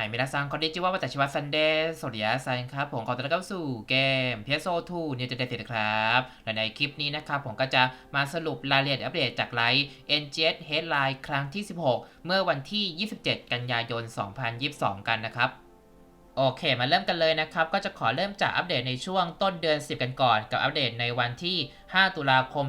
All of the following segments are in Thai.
หายไม่ละซังคอนดิจิว่าวัตวัตซันเดย์สวัสดีซันครับ ผมขอต้อนรับเข้าสู่เกมเ PSO 2เนี่ยจะได้เสร็ครับและในคลิปนี้นะครับ ผมก็จะมาสรุปรายละเอียดอัปเดตจากไลฟ์ NGS Headline ครั้งที่ 16 เมื่อวันที่ 27 กันยายน 2022 กันนะครับโอเค มาเริ่มกันเลยนะครับ ก็จะขอเริ่มจากอัปเดตในช่วงต้นเดือน 10 กันก่อน กับอัปเดตในวันที่ 5 ตุลาคม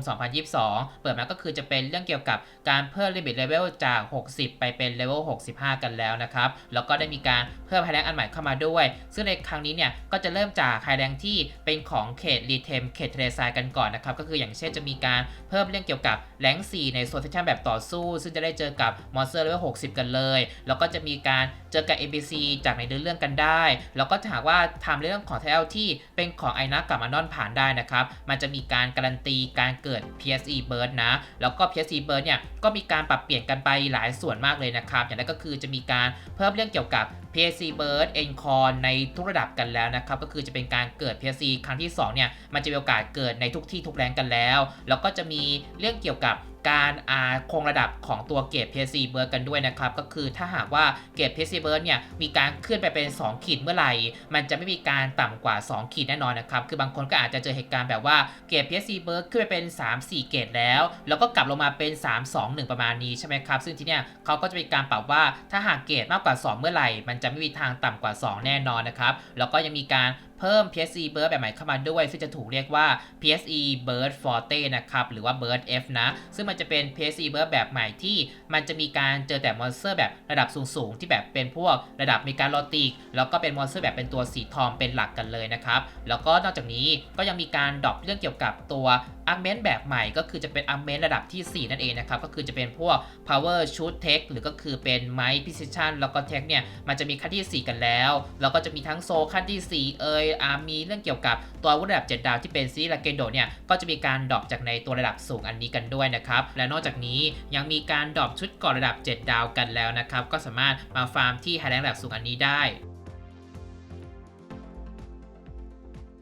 2022 เปิดมาก็คือจะเป็นเรื่องเกี่ยวกับการเพิ่มลิมิตเลเวลจาก 60 ไปเป็นเลเวล 65 กันแล้วนะครับ แล้วก็ได้มีการเพิ่มไฮแรงอันใหม่เข้ามาด้วย ซึ่งในครั้งนี้เนี่ยก็จะเริ่มจากไฮแรงที่เป็นของเขตรีเทมเขตเทเลซายกันก่อนนะครับ ก็คืออย่างเช่นจะมีการเพิ่มเรื่องเกี่ยวกับแรง4 ในโซนเซชั่นแบบต่อสู้ ซึ่งจะได้เจอกับมอนสเตอร์เลเวล 60 กันเลย แล้วก็จะมีการเจอกับ NPC จากในเรื่องกันได้ แล้วก็ถ้าหากว่าทำเรื่องของเทลที่เป็นของไอนักกับมานอนผ่านได้นะครับ มันจะมีการการนตีการเกิด PSE Burst นะ แล้วก็ PSE Burst เนี่ยก็มีการปรับเปลี่ยนกันไปหลายส่วนมากเลยนะครับ อย่างแรกก็คือจะมีการเพิ่มเรื่องเกี่ยวกับ PSC Burst e n c o r ในทุกระดับกันแล้วนะครับ ก็คือจะเป็นการเกิด PSC ครั้งที่ 2 เนี่ย มันจะมีโอกาสเกิดในทุกที่ทุกแรงกันแล้ว แล้วก็จะมีเรื่องเกี่ยวกับ การอาคงระดับของตัวเกรด PSC Burst กันด้วยนะครับ ก็คือถ้าหากว่าเกรด PSC Burst เนี่ยมีการขึ้นไปเป็น 2 ขีดเมื่อไหร่ มันจะไม่มีการต่ำกว่า 2 ขีดแน่นอนนะครับ คือบางคนก็อาจจะเจอเหตุการณ์แบบว่าเกรด PSC Burst ขึ้นไปเป็น 3-4 เกรดแล้ว แล้วก็กลับลงมาเป็น 3-2-1 ประมาณนี้ใช่ไหมครับ ซึ่งที่เนี้ยเขาก็จะมีการปรับว่าถ้าหากเกรดมากกว่า 2 เมื่อไหร่ มันจะไม่มีทางต่ำกว่า 2 แน่นอนนะครับ แล้วก็ยังมีการ เพิ่ม PSE Burst แบบใหม่เข้ามาด้วย ซึ่งจะถูกเรียกว่า PSE Burst Forte นะครับ หรือว่า Burst F นะ ซึ่งมันจะเป็น PSE Burst แบบใหม่ที่มันจะมีการเจอแต่มอนสเตอร์แบบระดับสูงๆ ที่แบบเป็นพวกระดับมีการโลติก แล้วก็เป็นมอนสเตอร์แบบเป็นตัวสีทองเป็นหลักกันเลยนะครับ แล้วก็นอกจากนี้ก็ยังมีการดรอปเรื่องเกี่ยวกับตัวอาร์เมนต์แบบใหม่ก็คือจะเป็นอาร์เมนต์ระดับที่ 4 นั่นเองนะครับ ก็คือจะเป็นพวก power shoot tech หรือก็คือเป็นไม้ precision แล้วก็ tech เนี่ย มันจะมีขั้นที่ 4 กันแล้ว แล้วก็จะมีทั้งโซขั้นที่ 4 เอยอามีเรื่องเกี่ยวกับตัวอาวุธระดับ 7 ดาวที่เป็นซีลาเกนโดเนี่ยก็จะมีการดรอปจากในตัวระดับสูงอันนี้กันด้วยนะครับ และนอกจากนี้ยังมีการดรอปชุดก่อนระดับ 7 ดาวกันแล้วนะครับ ก็สามารถมาฟาร์มที่ไฮแรงระดับสูงอันนี้ได้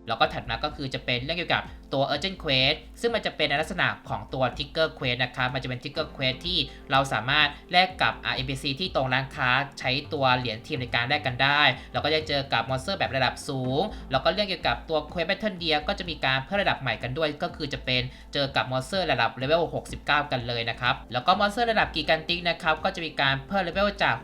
แล้วก็ถัดมาก็คือจะเป็นเรื่องเกี่ยวกับตัว Urgent Quest ซึ่งมันจะเป็นในลักษณะของตัว Trigger Quest นะครับมันจะเป็น Trigger Quest ที่เราสามารถแลกกับ NPC ที่ตรงร้านค้าใช้ตัวเหรียญทีมในการแลกกันได้แล้วก็จะเจอกับมอนสเตอร์แบบระดับสูง แล้วก็เรื่องเกี่ยวกับตัว Quest Battle เดียก็จะมีการเพิ่มระดับใหม่กันด้วย ก็คือจะเป็นเจอกับมอนสเตอร์ระดับเลเวล 69 กันเลยนะครับ แล้วก็มอนสเตอร์ระดับกิกันติกนะครับก็จะมีการเพิ่มเลเวลจาก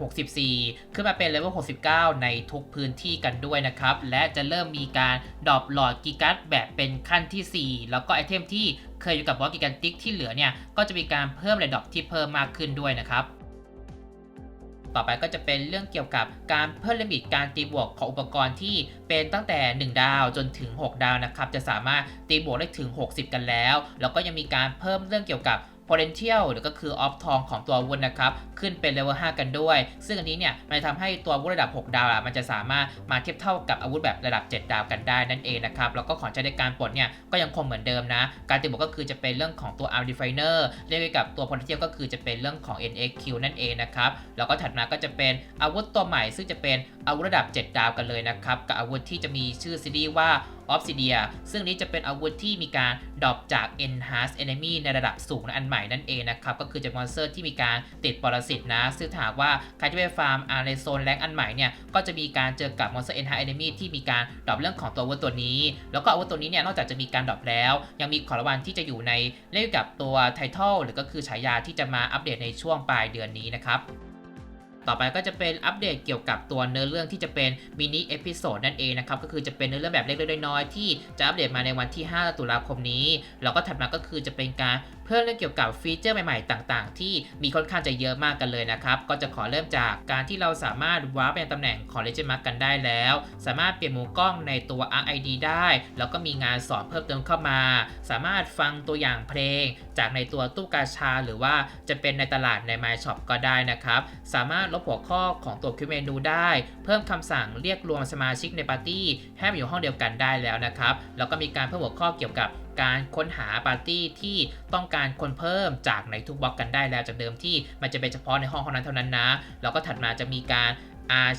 64 ขึ้นมาเป็นเลเวล 69 ในทุกพื้นที่กันด้วยนะครับและจะเริ่มมีการดรอปหลอดกิกัสแบบเป็นขั้นที่4 แล้วก็ไอเทมที่เคยอยู่กับบอสกิกันติกที่เหลือเนี่ย ก็จะมีการเพิ่มเรดดอกที่เพิ่มมากขึ้นด้วยนะครับต่อไปก็จะเป็นเรื่องเกี่ยวกับการเพิ่มลิมิตการตีบวกของอุปกรณ์ที่เป็นตั้งแต่ 1 ดาวจนถึง 6 ดาวนะครับ จะสามารถตีบวกได้ถึง 60 กันแล้ว แล้วก็ยังมีการเพิ่มเรื่องเกี่ยวกับ potential หรือก็คือ off ทองของตัวอาวุธนะครับ ขึ้นเป็นเลเวล5กันด้วย ซึ่งอันนี้เนี่ยมันจะทำให้ตัวอาวุธระดับ 6 ดาวอะมันจะสามารถมาเทียบเท่ากับอาวุธแบบระดับ 7 ดาวกันได้นั่นเองนะครับ แล้วก็ของใช้ในการปลดเนี่ยก็ยังคงเหมือนเดิมนะ การตีบวกก็คือจะเป็นเรื่องของตัว arm definer เรียกกับตัว potential ก็คือจะเป็นเรื่องของ NXQ นั่นเองนะครับ แล้วก็ถัดมาก็จะเป็นอาวุธตัวใหม่ ซึ่งจะเป็นอาวุธระดับ 7 ดาวกันเลยนะครับกับอาวุธที่จะมีชื่อซีรีส์ว่า Obsidia ซึ่งนี้จะเป็นอาวุธที่มีการดรอปจาก Enhanced Enemy ในระดับสูงอันใหม่นั่นเองนะครับ ก็คือจะมอนสเตอร์ที่มีการติดปรสิตนะ ซึ่งถามว่าใครที่ไปฟาร์มอาในโซนแรงอันใหม่เนี่ย ก็จะมีการเจอกับมอนสเตอร์ Enhanced Enemy ที่มีการดรอปเรื่องของตัวอาวุธตัวนี้ แล้วก็อาวุธตัวนี้เนี่ยนอกจากจะมีการดรอปแล้ว ยังมีของรางวัลที่จะอยู่ในเล่นกับตัวไททอลหรือก็คือฉายาที่จะมาอัปเดตในช่วงปลายเดือนนี้นะครับ ต่อไปก็จะเป็นอัปเดตเกี่ยวกับตัวเนื้อเรื่องที่จะเป็นมินิเอพิโซดนั่นเองนะครับก็คือจะเป็นเนื้อเรื่องแบบเล็กๆน้อยๆที่จะอัปเดตมาในวันที่ 5 ตุลาคมนี้ แล้วก็ถัดมาก็คือจะเป็นการ พิ่มเรื่องเกี่ยวกับฟีเจอร์ใหม่ๆ ต่างๆ ที่มีค่อนข้างจะเยอะมากกันเลยนะครับ ก็จะขอเริ่มจากการที่เราสามารถวาร์ปไปยังตำแหน่งของ Legend Mark กันได้แล้ว สามารถเปลี่ยนมุมกล้องในตัว RID ได้ แล้วก็มีงานสอนเพิ่มเติมเข้ามา สามารถฟังตัวอย่างเพลง จากในตัวตู้กาชา หรือว่าจะเป็นในตลาดใน My Shop ก็ได้นะครับ สามารถลบหัวข้อของตัวคิวเมนูได้ เพิ่มคำสั่งเรียกรวมสมาชิกในปาร์ตี้ให้มาอยู่ห้องเดียวกันได้แล้วนะครับ แล้วก็มีการเพิ่มหัวข้อเกี่ยวกับ การค้นหาปาร์ตี้ที่ต้องการคนเพิ่มจากในทุกบล็อกกันได้แล้วจากเดิมที่มันจะเป็นเฉพาะในห้องเท่านั้นเท่านั้นนะ แล้วก็ถัดมาจะมีการ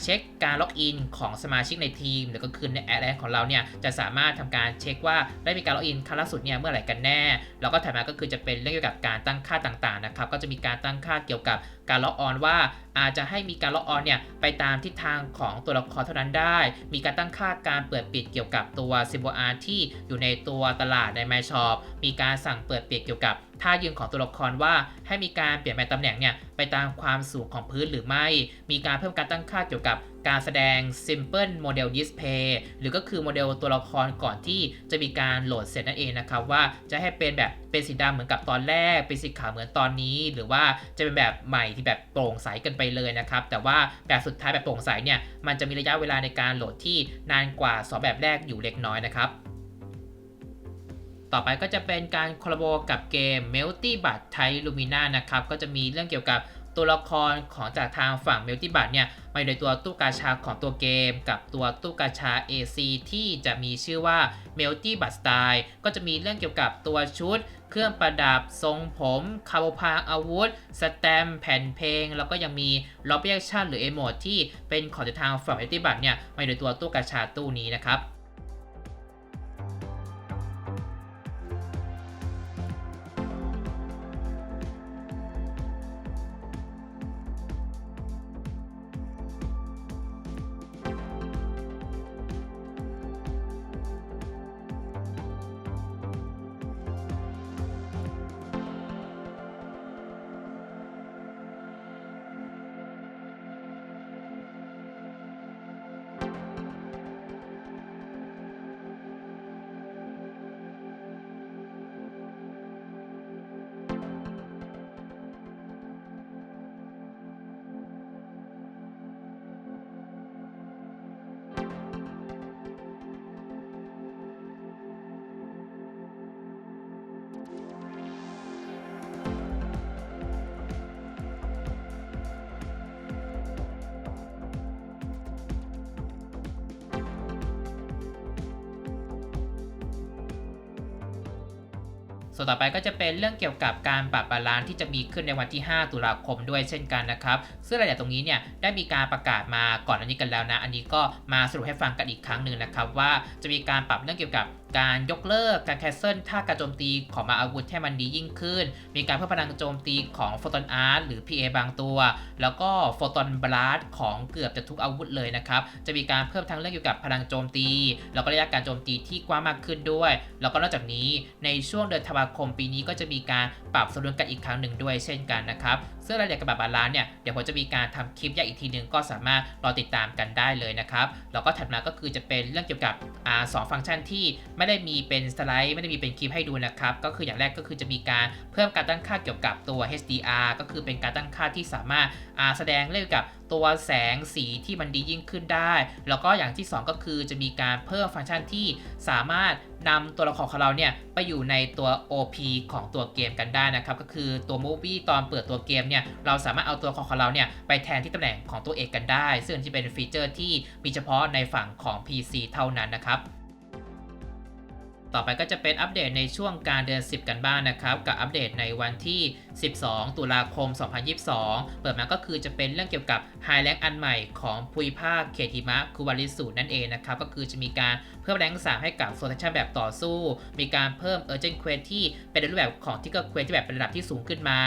เช็คการล็อกอินของสมาชิกในทีม หรือก็คือในแอดแอนของเราเนี่ยจะสามารถทำการเช็คว่าได้มีการล็อกอินครั้งล่าสุดเนี่ยเมื่อไหร่กันแน่ แล้วก็ถัดมาก็คือจะเป็นเรื่องเกี่ยวกับการตั้งค่าต่างๆนะครับก็จะมีการตั้งค่าเกี่ยวกับการล็อกออนว่า อาจจะให้มีการล็อกออนเนี่ยไปตามทิศทางของตัวละครเท่านั้นได้ มีการตั้งค่าการเปิดปิดเกี่ยวกับตัวซิมบอาร์ที่อยู่ในตัวตลาดใน My Shop มีการสั่งเปิดปิดเกี่ยวกับท่ายืนของตัวละครว่าให้มีการเปลี่ยนแปลงตำแหน่งเนี่ยไปตามความสูงของพื้นหรือไม่ มีการเพิ่มการตั้งค่าเกี่ยวกับ การแสดง Simple Model Display หรือก็คือโมเดลตัวละครก่อนที่จะมีการโหลดเสร็จนั่นเองนะครับว่าจะให้เป็นแบบเป็นสีดำเหมือนกับตอนแรก เป็นสีขาวเหมือนตอนนี้ หรือว่าจะเป็นแบบใหม่ที่แบบโปร่งใสกันไปเลยนะครับ แต่ว่าแบบสุดท้ายแบบโปร่งใสเนี่ยมันจะมีระยะเวลาในการโหลดที่นานกว่าสองแบบแรกอยู่เล็กน้อยนะครับต่อไปก็จะเป็นการคอลลาโบกับเกม Melty b u t t h a i Lumina นะครับ ก็จะมีเรื่องเกี่ยวกับ ตัวละครของจากทางฝั่ง Melty b u t เนี่ยมาอยู่ในตัวตู้กาชาของตัวเกม กับตัวตู้กาชา AC ที่จะมีชื่อว่า Melty b u t Style ก็จะมีเรื่องเกี่ยวกับตัวชุด เครื่องประดับทรงผมคาบพางอาวุธ สแตมแผ่นเพลง แล้วก็ยังมีล็อบบี้แอคชั่นหรือเอโมดที่เป็นของจากทางฝั่ง Melty b u t เนี่ยมาอยู่ในตัวตู้กาชาตู้นี้นะครับ ส่วนต่อไปก็จะเป็นเรื่องเกี่ยวกับการปรับบาลานซ์ที่จะมีขึ้นในวันที่ 5 ตุลาคมด้วยเช่นกันนะครับ ซึ่งรายละเอียดตรงนี้เนี่ยได้มีการประกาศมาก่อนอันนี้กันแล้วนะ อันนี้ก็มาสรุปให้ฟังกันอีกครั้งหนึ่งนะครับว่าจะมีการปรับเรื่องเกี่ยวกับ การยกเลิกการแคนเซิลท่าการโจมตีของมาอาวุธให้มันดียิ่งขึ้น มีการเพิ่มพลังโจมตีของโฟตอนอาร์ตหรือ PA บางตัว แล้วก็โฟตอนบลัสของเกือบจะทุกอาวุธเลยนะครับ จะมีการเพิ่มทั้งเรื่องเกี่ยวกับพลังโจมตี แล้วก็ระยะการโจมตีที่กว้างมากขึ้นด้วย แล้วก็นอกจากนี้ในช่วงเดือนธันวาคมปีนี้ก็จะมีการปรับสมดุลกันอีกครั้งหนึ่งด้วยเช่นกันนะครับ ซึ่งรายละเอียดกับบบบาลานเนี่ยเดี๋ยวผมจะมีการทำคลิปแยกอีกทีหนึ่งก็สามารถรอติดตามกันได้เลยนะครับแล้วก็ถัดมาก็คือจะเป็นเรื่องเกี่ยวกับอ่าสองฟังก์ชันที่ไม่ได้มีเป็นสไลด์ไม่ได้มีเป็นคลิปให้ดูนะครับก็คืออย่างแรกก็คือจะมีการเพิ่มการตั้งค่าเกี่ยวกับตัว HDR ก็คือเป็นการตั้งค่าที่สามารถแสดงเรื่องกับตัวแสงสีที่มันดียิ่งขึ้นได้ แล้วก็อย่างที่ 2 ก็คือจะมีการเพิ่มฟังก์ชันที่สามารถนำตัวละครของเราเนี่ยไปอยู่ในตัว OP ของตัวเกมกันได้นะครับก็คือตัว Movie ตอนเปิดตัวเกมเนี่ยเราสามารถเอาตัวละครของเราเนี่ยไปแทนที่ตำแหน่งของตัวเอกกันได้ ซึ่งที่เป็นฟีเจอร์ที่มีเฉพาะในฝั่งของ PC เท่านั้นนะครับ ต่อไปก็จะเป็นอัปเดตในช่วงการเดือน 10 กันบ้างนนะครับ กับอัปเดตในวันที่ 12 ตุลาคม 2022 เปิดมาก็คือจะเป็นเรื่องเกี่ยวกับไฮแ a งอันใหม่ของภูมิภาคเคทิมะคุวาริสุนั่นเองนะครับ ก็คือจะมีการเพิ่มแรงค์3ให้กับโซนชั่นแบบต่อสู้ มีการเพิ่มเออร์เจนเควสที่เป็นรูปแบบของทิกเกอร์เควสที่แบบเป็นระดับที่สูงขึ้นมา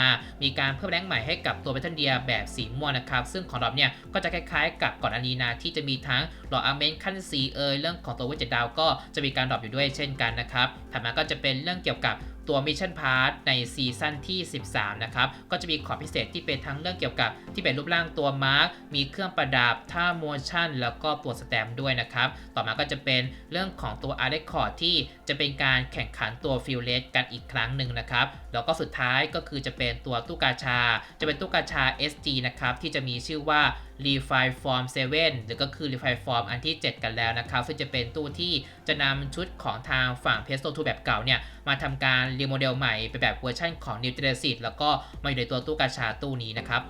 มีการเพิ่มแรงค์ใหม่ให้กับตัวเบทันเดียแบบสีม่วงนะครับ ซึ่งของเราเนี่ยก็จะคล้ายๆ กับก่อนอันนี้นะที่จะมีทั้งหลอดอาร์เมนขั้นสีเอยเรื่องของตัวเวจดาวก็จะมีการดรอปอยู่ด้วยเช่นกันนะครับถัดมาก็จะเป็นเรื่องเกี่ยวกับตัวมิชชั่นพาร์ทในซีซั่นที่ 13 นะครับ ก็จะมีขอพิเศษที่เป็นทั้งเรื่องเกี่ยวกับที่เป็นรูปร่างตัวมาร์กมีเครื่องประดับท่าโมชั่น แล้วก็ตัวสแตมด้วยนะครับ ต่อมาก็จะเป็นเรื่องของตัวอาร์เรคคอร์ดที่จะเป็นการแข่งขันตัวฟิลเลสกันอีกครั้งหนึ่งนะครับ แล้วก็สุดท้ายก็คือจะเป็นตัวตู้กาชา จะเป็นตู้กาชา SG นะครับที่จะมีชื่อว่า Refine Form 7 หรือก็คือ Refine Form อันที่ 7 กันแล้วนะครับ ซึ่งจะเป็นตู้ที่จะนำชุดของทางฝั่ง p e s t o 2 แบบเก่าเนี่ย มาทำการรีโมเดลใหม่เป็นแบบเวอร์ชันของ New Genesis แล้วก็มาอยู่ในตัวตู้กาชาตู้นี้นะครับ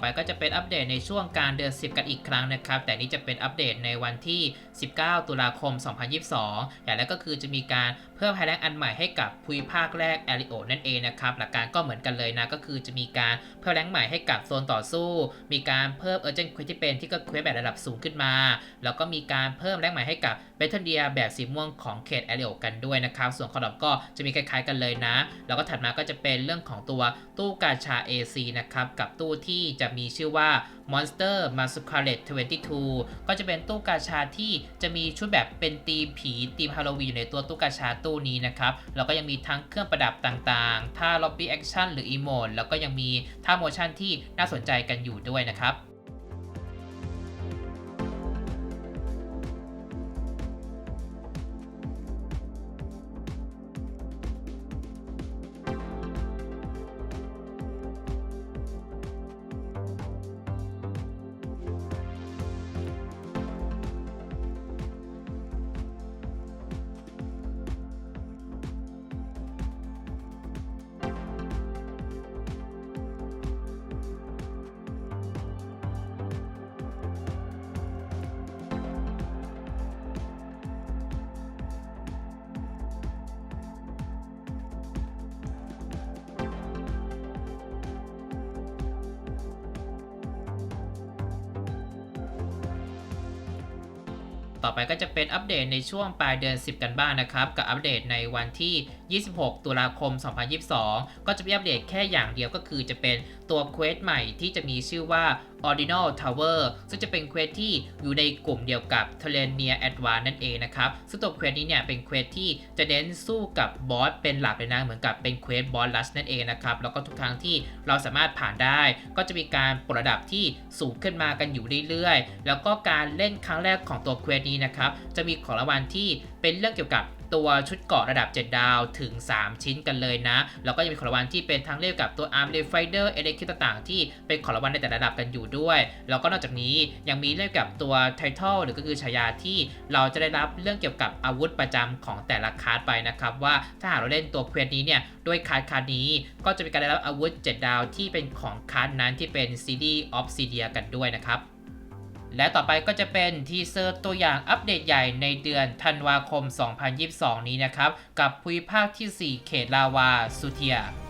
ไปก็จะเป็นอัปเดตในช่วงการเดือน 10 กันอีกครั้งนะครับ แต่นี้จะเป็นอัปเดตในวันที่ 19 ตุลาคม 2022 อย่างแรกก็คือจะมีการเพิ่มไฮแรงอันใหม่ให้กับภูมิภาคแรกแอริโอนั่นเองนะครับ หลักการก็เหมือนกันเลยนะ ก็คือจะมีการเพิ่มแรงใหม่ให้กับโซนต่อสู้ มีการเพิ่มเออร์เจนควที่เป็นที่ก็เควสแบบระดับสูงขึ้นมา แล้วก็มีการเพิ่มแรงใหม่ให้กับเบทเทเดียแบบสีม่วงของเขตแอริโอกันด้วยนะครับ ส่วนคอร์ดก็จะมีคล้ายๆกันเลยนะ แล้วก็ถัดมาก็จะเป็นเรื่องของตัวตู้กาชา AC นะครับ กับตู้ที่จะมีชื่อว่า Monster Masquerade t 22 ก็จะเป็นตู้กาชาที่จะมีชุดแบบเป็นธีมผีธีมฮาโลวีนอยู่ในตัวตู้กาชาตู้นี้นะครับ แล้วก็ยังมีทั้งเครื่องประดับต่างๆ ท่าล็อบบี้แอคชั่นหรืออีโมดแล้วก็ยังมีท่าโมชั่นที่น่าสนใจกันอยู่ด้วยนะครับ ต่อไปก็จะเป็นอัปเดตในช่วงปลายเดือน 10 กันบ้างนะครับ กับอัปเดตในวันที่ 26 ตุลาคม 2022 ก็จะมีอัปเดตแค่อย่างเดียวก็คือจะเป็นตัวเควสใหม่ที่จะมีชื่อว่า Ordinal Tower ซึ่งจะเป็นเควสที่อยู่ในกลุ่มเดียวกับ t e r r a n i a Advance นั่นเองนะครับ ซึ่งตัวเควสนี้เนี่ยเป็นเควสที่จะเน้นสู้กับบอสเป็นหลักเลยนะเหมือนกับเป็นเควสบอสลัชนั่นเองนะครับ แล้วก็ทุกครั้งที่เราสามารถผ่านได้ ก็จะมีการปลดระดับที่สูงขึ้นมากันอยู่เรื่อยๆ แล้วก็การเล่นครั้งแรกของตัวเควสนี้นะครับจะมีของรางวัลที่เป็นเรื่องเกี่ยวกับ ตัวชุดเกราะระดับ 7 ดาวถึง 3 ชิ้นกันเลยนะ แล้วก็ยังมีของรางวัลที่เป็นทั้งเรียกกับตัว Arm r e f i d e r เอเ q คิต่างๆ ที่เป็นของรางวัลในแต่ละระดับกันอยู่ด้วย แล้วก็นอกจากนี้ยังมีเรื่องกับตัว Title หรือก็คือฉายาที่เราจะได้รับเรื่องเกี่ยวกับอาวุธประจำของแต่ละคาร์ดไปนะครับว่าถ้าหากเราเล่นตัวเควสนี้เนี่ยด้วยคาร์ดคาร์ดนี้ก็จะมีการได้รับอาวุธ 7 ดาวที่เป็นของคาร์ดนั้นที่เป็น CD of c d i a กันด้วยนะครับ และต่อไปก็จะเป็นทีเซอร์ตัวอย่างอัปเดตใหญ่ในเดือนธันวาคม 2022 นี้นะครับ กับภูมิภาคที่ 4 เขตลาวาสุเทีย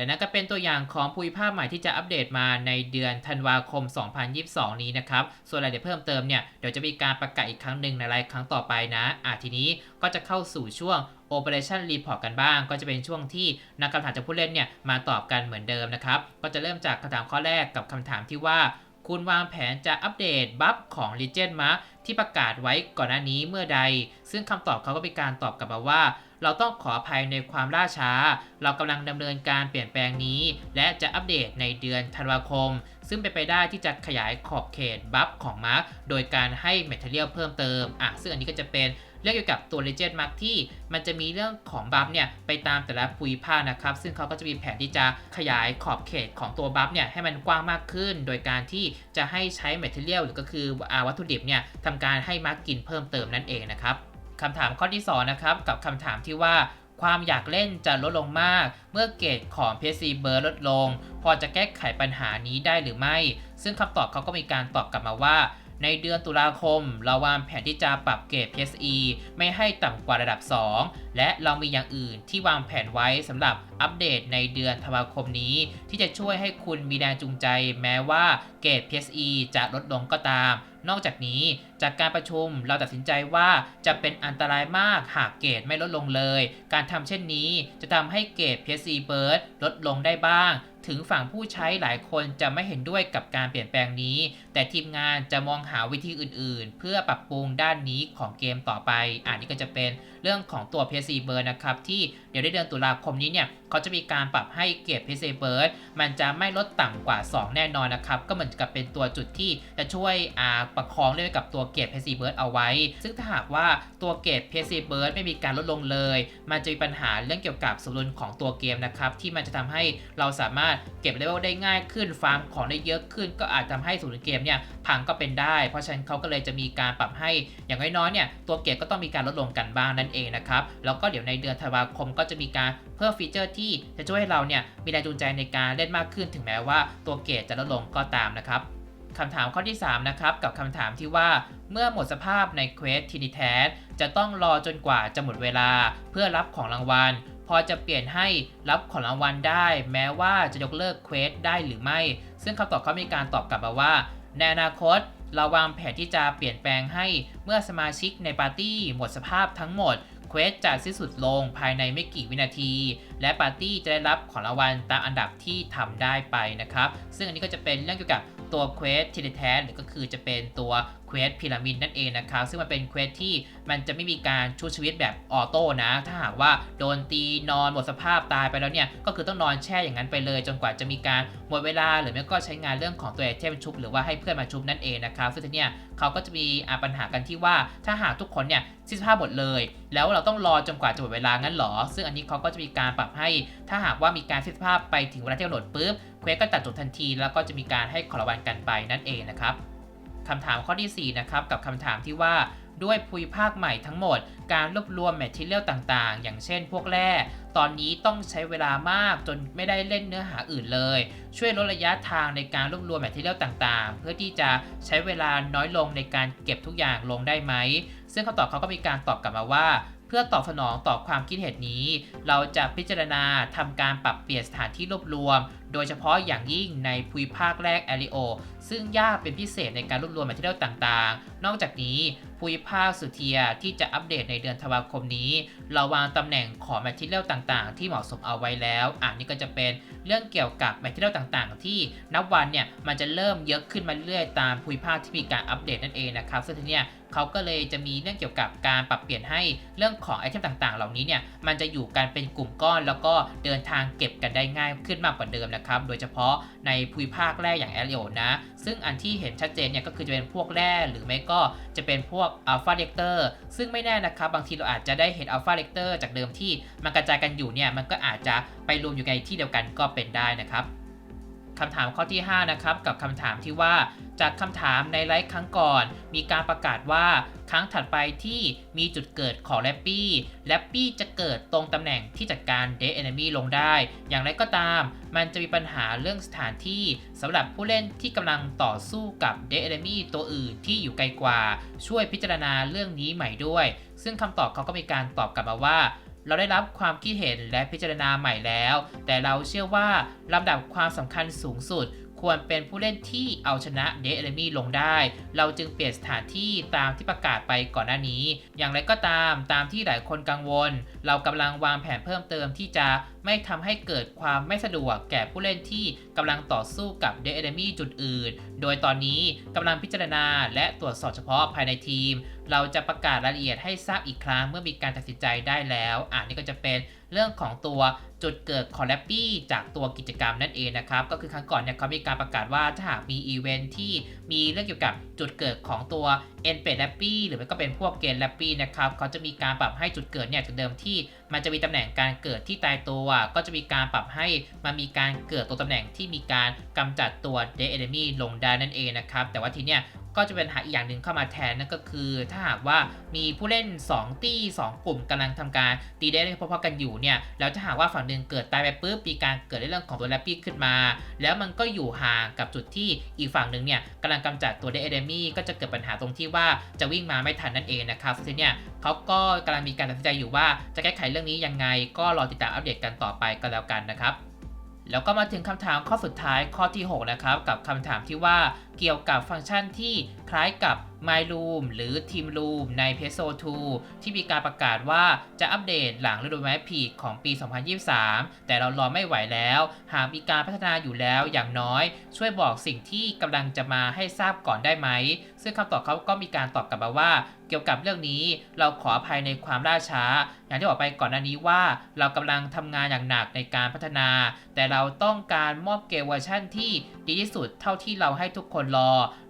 และนั่นก็เป็นตัวอย่างของภูมิภาคใหม่ที่จะอัปเดตมาในเดือนธันวาคม 2022 นี้นะครับ ส่วนรายละเอียดเพิ่มเติมเนี่ยเดี๋ยวจะมีการประกาศอีกครั้งหนึ่งในรายครั้งต่อไปนะอะทีนี้ก็จะเข้าสู่ช่วง Operation Report กันบ้าง ก็จะเป็นช่วงที่นักคำถามจากผู้เล่นเนี่ยมาตอบกันเหมือนเดิมนะครับ ก็จะเริ่มจากคำถามข้อแรกกับคำถามที่ว่า คุณวางแผนจะอัปเดตบัฟของ Legend มะที่ประกาศไว้ก่อนหน้านี้เมื่อใด ซึ่งคำตอบเขาก็เป็นการตอบกลับมาว่า เราต้องขออภัยในความล่าช้า เรากำลังดำเนินการเปลี่ยนแปลงนี้ และจะอัปเดตในเดือนธันวาคม ซึ่งเป็นไปได้ที่จะขยายขอบเขตบัฟของมาร์กโดยการให้เมทัลเลียลเพิ่มเติมอะซึ่งอันนี้ก็จะเป็นเรื่องเกี่ยวกับตัว Legend Mark ที่มันจะมีเรื่องของบัฟเนี่ยไปตามแต่ละภูมิภาคนะครับ ซึ่งเขาก็จะมีแผนที่จะขยายขอบเขตของตัวบัฟเนี่ยให้มันกว้างมากขึ้น โดยการที่จะให้ใช้ Material หรือก็คืออวัตถุดิบเนี่ยทำการให้มาร์กกินเพิ่มเติมนั่นเองนะครับ คำถามข้อที่สองนะครับกับคำถามที่ว่าความอยากเล่นจะลดลงมาก เมื่อเกรดของ PC เบอร์ลดลง พอจะแก้ไขปัญหานี้ได้หรือไม่ ซึ่งคำตอบเขาก็มีการตอบกลับมาว่า ในเดือนตุลาคม เราวางแผนที่จะปรับเกรด PSE ไม่ให้ต่ำกว่าระดับ 2 และเรามีอย่างอื่นที่วางแผนไว้สำหรับอัปเดตในเดือนธันวาคมนี้ ที่จะช่วยให้คุณมีแรงจูงใจ แม้ว่าเกรด PSE จะลดลงก็ตาม นอกจากนี้ จากการประชุมเราตัดสินใจว่าจะเป็นอันตรายมากหากเกรดไม่ลดลงเลย การทำเช่นนี้จะทำให้เกรด PSE Bird ลดลงได้บ้าง ถึงฝั่งผู้ใช้หลายคนจะไม่เห็นด้วยกับการเปลี่ยนแปลงนี้ แต่ทีมงานจะมองหาวิธีอื่นๆ เพื่อปรับปรุงด้านนี้ของเกมต่อไปอ่านี่ก็จะเป็นเรื่องของตัว PSE Bird นะครับ ที่เดี๋ยวในเดือนตุลาคมนี้เนี่ยเขาจะมีการปรับให้เกรด PSE Bird มันจะไม่ลดต่ำกว่า 2 แน่นอนนะครับ ก็เหมือนกับเป็นตัวจุดที่จะช่วยประคองเรื่องกับตัวเกรด PSE Bird เอาไว้ ซึ่งถ้าหากว่าตัวเกรด PSE Bird ไม่มีการลดลงเลย มันจะมีปัญหาเรื่องเกี่ยวกับสมดุลของตัวเกมนะครับที่มันจะทำให้เราสามารถเก็บเลเวลได้ง่ายขึ้นฟาร์มของได้เยอะขึ้น ก็อาจทำให้สมดุลเกมเนี่ยพังก็เป็นได้ เพราะฉะนั้นเขาก็เลยจะมีการปรับให้อย่างน้อยๆเนี่ยตัวเกรดก็ต้องมีการลดลงกันบ้างนั่นเองนะครับแล้วก็เดี๋ยวในเดือนธันวาคมก็จะมีการเพิ่มฟีเจอร์ที่จะช่วยให้เราเนี่ยมีแรงจูงใจในการเล่นมากขึ้นถึงแม้ว่าตัวเกรดจะลดลงก็ตามนะครับ คำถามข้อที่ 3 นะครับ กับคำถามที่ว่าเมื่อหมดสภาพในเควสทินิแทสจะต้องรอจนกว่าจะหมดเวลาเพื่อรับของรางวัล พอจะเปลี่ยนให้รับของรางวัลได้ แม้ว่าจะยกเลิกเควสได้หรือไม่ ซึ่งคำตอบเขามีการตอบกลับมาว่า ในอนาคตเราวางแผนที่จะเปลี่ยนแปลงให้เมื่อสมาชิกในปาร์ตี้หมดสภาพทั้งหมดเควสจะสิ้นสุดลงภายในไม่กี่วินาที และปาร์ตี้จะได้รับของรางวัลตามอันดับที่ทำได้ไปนะครับ ซึ่งอันนี้ก็จะเป็นเรื่องเกี่ยวกับ ตัวเควสทีแทสหรือก็คือจะเป็นตัวเควสพีระมิดนั่นเองนะครับซึ่งมันเป็นเควสที่มันจะไม่มีการช่วยชีวิตแบบออโต้นะ ถ้าหากว่าโดนตีนอนหมดสภาพตายไปแล้วเนี่ย ก็คือต้องนอนแช่อย่างนั้นไปเลย จนกว่าจะมีการหมดเวลา หรือไม่ก็ใช้งานเรื่องของตัวไอเทมชุบ หรือว่าให้เพื่อนมาชุบนั่นเองนะครับซึ่งทีเนี้ยเขาก็จะมีปัญหากันที่ว่าถ้าหากทุกคนเนี่ยสิ้นภาพหมดเลย แล้วเราต้องรอจนกว่าจะหมดเวลางั้นหรอ ซึ่งอันนี้เขาก็จะมีการปรับให้ ถ้าหากว่ามีการสิ้นภาพไปถึงเวลาที่กำหนดปุ๊บ เควสก็ตัดจบทันที แล้วก็จะมีการให้ขอรางวัลกันไปนั่นเองนะครับคำถามข้อที่ 4 นะครับกับคำถามที่ว่าด้วยภูมิภาคใหม่ทั้งหมด การรวบรวมแมทเทียลต่างๆ อย่างเช่นพวกแร่ ตอนนี้ต้องใช้เวลามากจนไม่ได้เล่นเนื้อหาอื่นเลย ช่วยลดระยะทางในการรวบรวมแมทเทียลต่างๆ เพื่อที่จะใช้เวลาน้อยลงในการเก็บทุกอย่างลงได้ไหม ซึ่งคำตอบเขาก็มีการตอบกลับมาว่า เพื่อตอบสนองต่อความคิดเห็นนี้ เราจะพิจารณาทำการปรับเปลี่ยนสถานที่รวบรวม โดยเฉพาะอย่างยิ่งในภูมิภาคแรกแอริโอ ซึ่งยากเป็นพิเศษในการรวบรวมแมทเทียลต่างๆ นอกจากนี้ภูมิภาคสุเทียที่จะอัปเดตในเดือนธันวาคมนี้ เราวางตำแหน่งของแมทเทียลต่างๆ ที่เหมาะสมเอาไว้แล้วอ่านี่ก็จะเป็นเรื่องเกี่ยวกับแมทเทียลต่างๆ ที่นับวันเนี่ยมันจะเริ่มเยอะขึ้นมาเรื่อยๆตามภูมิภาคที่มีการอัปเดตนั่นเองนะครับซึ่งทีเนี้ยเขาก็เลยจะมีเรื่องเกี่ยวกับการปรับเปลี่ยนให้เรื่องของไอเทมต่างๆ เหล่านี้เนี่ยมันจะอยู่กันเป็นกลุ่มก้อน แล้วก็เดินทางเก็บกันได้ง่ายขึ้นมากกว่าเดิมนะครับ โดยเฉพาะในภูมิภาคแร่อย่างแอริโอนะ ซึ่งอันที่เห็นชัดเจนเนี่ยก็คือจะเป็นพวกแร่หรือไม่ก็จะเป็นพวกอัลฟาเลกเตอร์ซึ่งไม่แน่นะครับ บางทีเราอาจจะได้เห็นอัลฟาเลกเตอร์จากเดิมที่มันกระจายกันอยู่เนี่ยมันก็อาจจะไปรวมอยู่ในที่เดียวกันก็เป็นได้นะครับ คำถามข้อที่ 5 นะครับ กับคำถามที่ว่า จากคำถามในไลฟ์ครั้งก่อน มีการประกาศว่าครั้งถัดไปที่มีจุดเกิดของแรปปี้แรปปี้จะเกิดตรงตำแหน่งที่จัดการเด e เอนมีลงได้ อย่างไรก็ตาม มันจะมีปัญหาเรื่องสถานที่สำหรับผู้เล่นที่กำลังต่อสู้กับเด e เอนมีตัวอื่นที่อยู่ไกลกว่า ช่วยพิจารณาเรื่องนี้ใหม่ด้วย ซึ่งคำตอบเขาก็มีการตอบกลับมาว่า เราได้รับความคิดเห็นและพิจารณาใหม่แล้ว แต่เราเชื่อว่าลำดับความสำคัญสูงสุด ควรเป็นผู้เล่นที่เอาชนะเดเอนมีลงได้ เราจึงเปลี่ยนสถานที่ตามที่ประกาศไปก่อนหน้านี้ อย่างไรก็ตามตามที่หลายคนกังวล เรากำลังวางแผนเพิ่มเติมที่จะไม่ทำให้เกิดความไม่สะดวกแก่ผู้เล่นที่กำลังต่อสู้กับเดเอนมีจุดอื่น โดยตอนนี้กำลังพิจารณาและตรวจสอบเฉพาะภายในทีม เราจะประกาศรายละเอียดให้ทราบอีกครั้งเมื่อมีการตัดสินใจได้แล้ว อ่านี่ก็จะเป็น เรื่องของตัวจุดเกิดของแรปปี้จากตัวกิจกรรมนั่นเองนะครับ ก็คือครั้งก่อนเนี่ยเขามีการประกาศว่าถ้าหากมีอีเวนท์ที่มีเรื่องเกี่ยวกับจุดเกิดของตัว n เป็นแรปปี้หรือไม่ก็เป็นพวกเกณฑ์แรปปี้นะครับเขาจะมีการปรับให้จุดเกิดเนี่ยจากเดิมที่ มันจะมีตำแหน่งการเกิดที่ตายตัว ก็จะมีการปรับให้มันมีการเกิดตัวตำแหน่งที่มีการกำจัดตัว Dead Enemy ลงได้นั่นเองนะครับแต่ว่าทีเนี้ย ก็จะเป็นหาอีกอย่างหนึ่งเข้ามาแทนนั่นก็คือ ถ้าหากว่ามีผู้เล่น 2 ตี้ 2 กลุ่มกำลังทำการตีได้พอๆกันอยู่เนี่ยแล้วถ้าหากว่าฝั่งหนึ่งเกิดตายไปปุ๊บมีการเกิดในเรื่องของตัวแรปปี้ขึ้นมา แล้วมันก็อยู่ห่างกับจุดที่อีกฝั่งหนึ่งเนี่ยกำลังกำจัดตัวเดเอเดมี่ก็จะเกิดปัญหาตรงที่ว่าจะวิ่งมาไม่ทันนั่นเองนะครับทีเนี้ยเขาก็กำลังมีการตัดสินใจอยู่ว่าจะแก้ไขเรื่องนี้ยังไง ก็รอติดตามอัปเดตกันต่อไปก็แล้วกันนะครับแล้วก็มาถึงคำถามข้อสุดท้ายข้อที่ 6 นะครับ กับคำถามที่ว่า เกี่ยวกับฟังก์ชันที่คล้ายกับ My Room หรือ Team Room ใน p e s o 2 ที่มีการประกาศว่าจะอัปเดตหลังฤดูไม้ผลิของปี 2023 แต่เรารอไม่ไหวแล้ว หากมีการพัฒนาอยู่แล้วอย่างน้อย ช่วยบอกสิ่งที่กำลังจะมาให้ทราบก่อนได้ไหม ซึ่งคำตอบเขาก็มีการตอบกลับมาว่า เกี่ยวกับเรื่องนี้เราขออภัยในความล่าช้า อย่างที่บอกไปก่อนหน้านี้ว่าเรากำลังทำงานอย่างหนักในการพัฒนา แต่เราต้องการมอบเกมเวอร์ชั่นที่ดีที่สุดเท่าที่เราให้ทุกคนรอ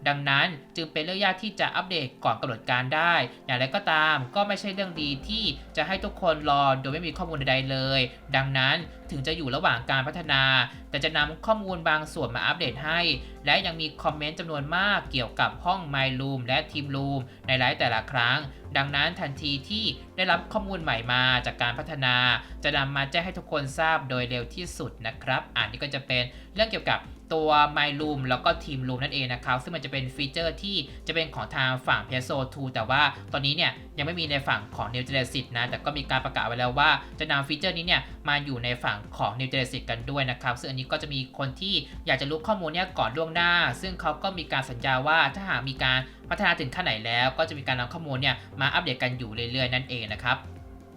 ดังนั้นจึงเป็นเรื่องยากที่จะอัปเดตก่อนกำหนดการได้ อย่างไรก็ตามก็ไม่ใช่เรื่องดีที่จะให้ทุกคนรอโดยไม่มีข้อมูลใดๆเลย ดังนั้นถึงจะอยู่ระหว่างการพัฒนา แต่จะนำข้อมูลบางส่วนมาอัปเดตให้ และยังมีคอมเมนต์จำนวนมากเกี่ยวกับห้อง My Room และ Team Room ในไลฟ์แต่ละครั้ง ดังนั้นทันทีที่ได้รับข้อมูลใหม่มาจากการพัฒนา จะนำมาแจ้งให้ทุกคนทราบโดยเร็วที่สุดนะครับ อันนี้ก็จะเป็นเรื่องเกี่ยวกับตัว My Room แล้วก็ Team Room นั่นเองนะครับ ซึ่งมันจะเป็นฟีเจอร์ที่จะเป็นของทางฝั่ง p s o 2 แต่ว่าตอนนี้เนี่ยยังไม่มีในฝั่งของ New Genesis นะ แต่ก็มีการประกาศไว้แล้วว่าจะนำฟีเจอร์นี้เนี่ยมาอยู่ในฝั่งของ New Genesis กันด้วยนะครับ ซึ่งอันนี้ก็จะมีคนที่อยากจะรู้ข้อมูลเนี่ยก่อนล่วงหน้า ซึ่งเขาก็มีการสัญญาว่าถ้าหากมีการพัฒนาถึงขั้นไหนแล้ว ก็จะมีการนำข้อมูลเนี่ยมาอัปเดตกันอยู่เรื่อยๆ นั่นเองนะครับ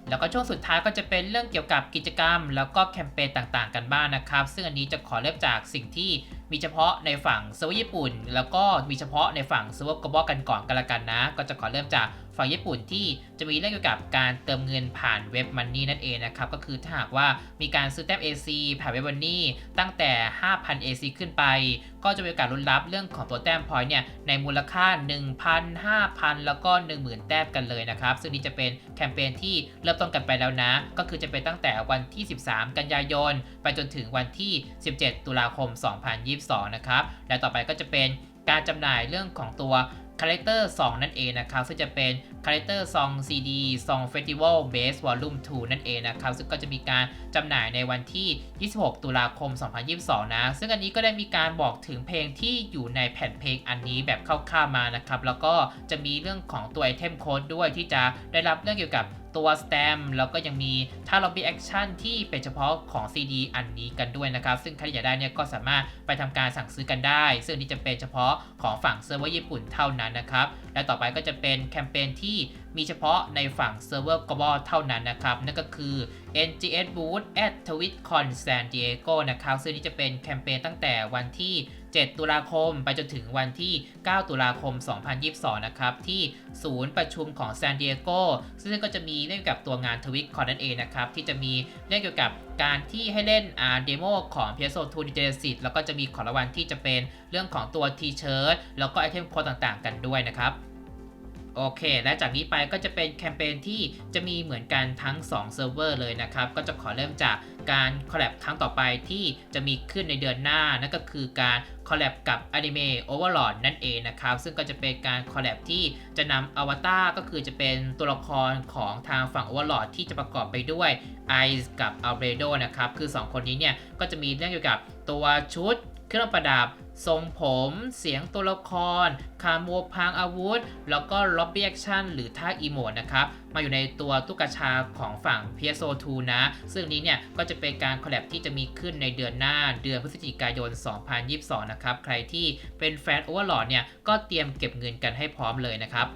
แล้วก็ช่วงสุดท้ายก็จะเป็นเรื่องเกี่ยวกับกิจกรรม แล้วก็แคมเปญต่างๆ กันบ้างนนะครับ ซึ่งอันนี้จะขอเริ่มจากสิ่งที่ มีเฉพาะในฝั่งเซิร์ฟเวอร์ญี่ปุ่น แล้วก็มีเฉพาะในฝั่งเซิร์ฟเวอร์กบอกันก่อนกันละกันนะ ก็จะขอเริ่มจาก ฝั่งญี่ปุ่นที่จะมีเรื่องเกี่ยวกับการเติมเงินผ่านเว็บมันนี่นั่นเองนะครับ ก็คือถ้าหากว่ามีการซื้อแต้ม AC ผ่านเว็บมันนี่ตั้งแต่ 5,000 AC ขึ้นไป ก็จะมีโอกาสลุ้นรับเรื่องของตัวแต้มพอยต์เนี่ยในมูลค่า 1,000 5,000 แล้วก็ 10,000 แต้มกันเลยนะครับ ซึ่งนี่จะเป็นแคมเปญที่เริ่มต้นกันไปแล้วนะ ก็คือจะเป็นตั้งแต่วันที่ 13 กันยายน ไปจนถึงวันที่ 17 ตุลาคม 2022 นะครับ และต่อไปก็จะเป็นการจำหน่ายเรื่องของตัว คาแรคเตอร์2นั่นเองนะครับซึ่งจะเป็นคาแรคเตอร์ซองซีดีซองเฟสติวัลเบสวอลลุ่ม2นั่นเองนะครับซึ่งก็จะมีการจำหน่ายในวันที่ 26 ตุลาคม 2022 นะ ซึ่งอันนี้ก็ได้มีการบอกถึงเพลงที่อยู่ในแผ่นเพลงอันนี้แบบคร่าวๆมานะครับแล้วก็จะมีเรื่องของตัวไอเทมโค้ดด้วยที่จะได้รับเรื่องเกี่ยวกับ ตัวสแตมแล้วก็ยังมีท่าล็อบบี้แอคชั่นที่เป็นเฉพาะของ CD อันนี้กันด้วยนะครับ ซึ่งใครอยากได้เนี่ยก็สามารถไปทำการสั่งซื้อกันได้ ซึ่งนี้จะเป็นเฉพาะของฝั่งเซิร์ฟเวอร์ญี่ปุ่นเท่านั้นนะครับ และต่อไปก็จะเป็นแคมเปญที่มีเฉพาะในฝั่งเซิร์ฟเวอร์ global เท่านั้นนะครับ นั่นก็คือ NGS Booth at TwitCon San Diego นะครับ ซึ่งนี้จะเป็นแคมเปญตั้งแต่วันที่ 7 ตุลาคม ไปจนถึงวันที่ 9 ตุลาคม 2022 นะครับ ที่ศูนย์ประชุมของซานดิเอโกซึ่งก็จะมีเรื่องกับตัวงาน TwitCon นั่นเองนะครับ ที่จะมีเรื่องเกี่ยวกับการที่ให้เล่นอ่าเดโมของ PS2 Genesis แล้วก็จะมีของรางวัลที่จะเป็นเรื่องของตัวทีเชิร์ตแล้วก็ไอเทมโค้ดต่างๆ กันด้วยนะครับ โอเค และจากนี้ไปก็จะเป็นแคมเปญที่จะมีเหมือนกันทั้ง2เซิร์ฟเวอร์เลยนะครับ ก็จะขอเริ่มจากการคอลแลบครั้งต่อไปที่จะมีขึ้นในเดือนหน้า นั่นก็คือการคอลแลบกับอนิเมะ Overlord นั่นเองนะครับ ซึ่งก็จะเป็นการคอลแลบที่จะนำอวตารก็คือจะเป็นตัวละครของทางฝั่ง Overlord ที่จะประกอบไปด้วย Ice กับ Albedo นะครับ คือ 2 คนนี้เนี่ย ก็จะมีเรื่องเกี่ยวกับตัวชุด เครื่องประดับ ทรงผม เสียงตัวละคร คาโมพางอาวุธ แล้วก็ล็อบบี้แอคชั่นหรือท่าอีโมดนะครับ มาอยู่ในตัวตุ๊กชาของฝั่ง PSO2 นะ ซึ่งนี้เนี่ย ก็จะเป็นการคอลแลบที่จะมีขึ้นในเดือนหน้าเดือนพฤศจิกายน 2022 นะครับ ใครที่เป็นแฟน Overlord เนี่ย ก็เตรียมเก็บเงินกันให้พร้อมเลยนะครับ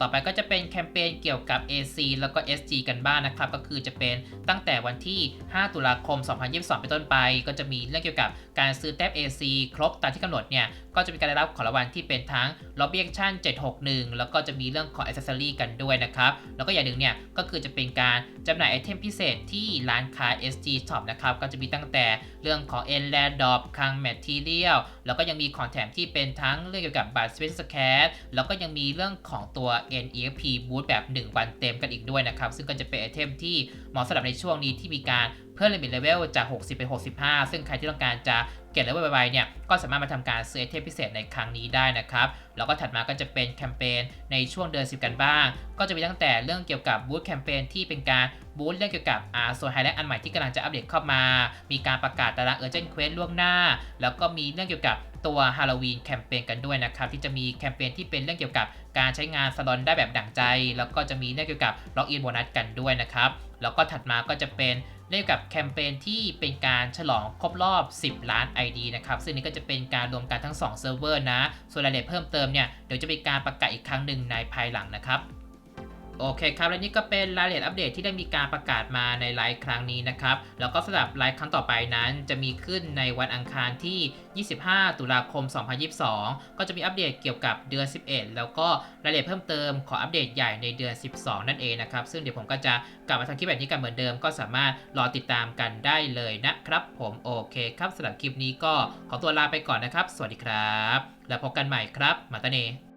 ต่อไปก็จะเป็นแคมเปญเกี่ยวกับ AC แล้วก็ SG กันบ้างนะครับ ก็คือจะเป็นตั้งแต่วันที่ 5 ตุลาคม 2022 เป็นต้นไป ก็จะมีเรื่องเกี่ยวกับการซื้อแต้ม AC ครบตามที่กำหนดเนี่ย ก็จะมีการได้รับของรางวัลที่เป็นทั้ง Lobby Action 761 แล้วก็จะมีเรื่องของ Accessory กันด้วยนะครับ แล้วก็อย่างหนึ่งเนี่ย ก็คือจะเป็นการจำหน่ายไอเทมพิเศษที่ร้านค้า SG Shop นะครับ ก็จะมีตั้งแต่เรื่องของ e n l a n d d o p คลัง Material แล้วก็ยังมีของแถมที่เป็นทั้งเรื่องเกี่ยวกับบัตร Space Scan แล้วก็ยังมีเรื่องของตัว NEFP Boost แบบ 1 วันเต็มกันอีกด้วยนะครับ ซึ่งก็จะเป็นไอเทมที่เหมาะสำหรับในช่วงนี้ที่มีการ พิ่มลิมิตเลเวลจาก 60 เป็น 65 ซึ่งใครที่ต้องการจะเก็บเลเวลไวๆเนี่ย ก็สามารถมาทำการซื้อไอเทมพิเศษในครั้งนี้ได้นะครับ แล้วก็ถัดมาก็จะเป็นแคมเปญในช่วงเดือน 10 กันบ้าง ก็จะมีตั้งแต่เรื่องเกี่ยวกับบูธแคมเปญที่เป็นการบูธเรื่องเกี่ยวกับอาส่วนไฮไลท์อันใหม่ที่กำลังจะอัปเดตเข้ามา มีการประกาศตารางเออร์เจนเควสล่วงหน้า แล้วก็มีเรื่องเกี่ยวกับตัวฮาโลวีนแคมเปญกันด้วยนะครับ ที่จะมีแคมเปญที่เป็นเรื่องเกี่ยวกับการใช้งานสลอนได้แบบดั่งใจ แล้วก็จะมีเรื่องเกี่ยวกับล็อกอินโบนัสกันด้วยนะครับแล้วก็ถัดมาก็จะเป็น เรื่องกับแคมเปญที่เป็นการฉลองครบรอบ 10 ล้าน ID นะครับ ซึ่งนี้ก็จะเป็นการรวมกันทั้ง2เซิร์ฟเวอร์นะ ส่วนรายละเอียดเพิ่มเติมเนี่ย เดี๋ยวจะเป็นการประกาศอีกครั้งหนึ่งในภายหลังนะครับ โอเคครับ และนี่ก็เป็นรายละเอียดอัปเดตที่ได้มีการประกาศมาในไลฟ์ครั้งนี้นะครับ แล้วก็สำหรับไลฟ์ครั้งต่อไปนั้นจะมีขึ้นในวันอังคารที่ 25 ตุลาคม 2022 ก็จะมีอัปเดตเกี่ยวกับเดือน 11 แล้วก็รายละเอียดเพิ่มเติมขออัปเดตใหญ่ในเดือน 12 นั่นเองนะครับ ซึ่งเดี๋ยวผมก็จะกลับมาทำคลิปแบบนี้กันเหมือนเดิม ก็สามารถรอติดตามกันได้เลยนะครับผมโอเคครับสำหรับคลิปนี้ก็ขอตัวลาไปก่อนนะครับ สวัสดีครับ แล้วพบกันใหม่ครับ มาตาเน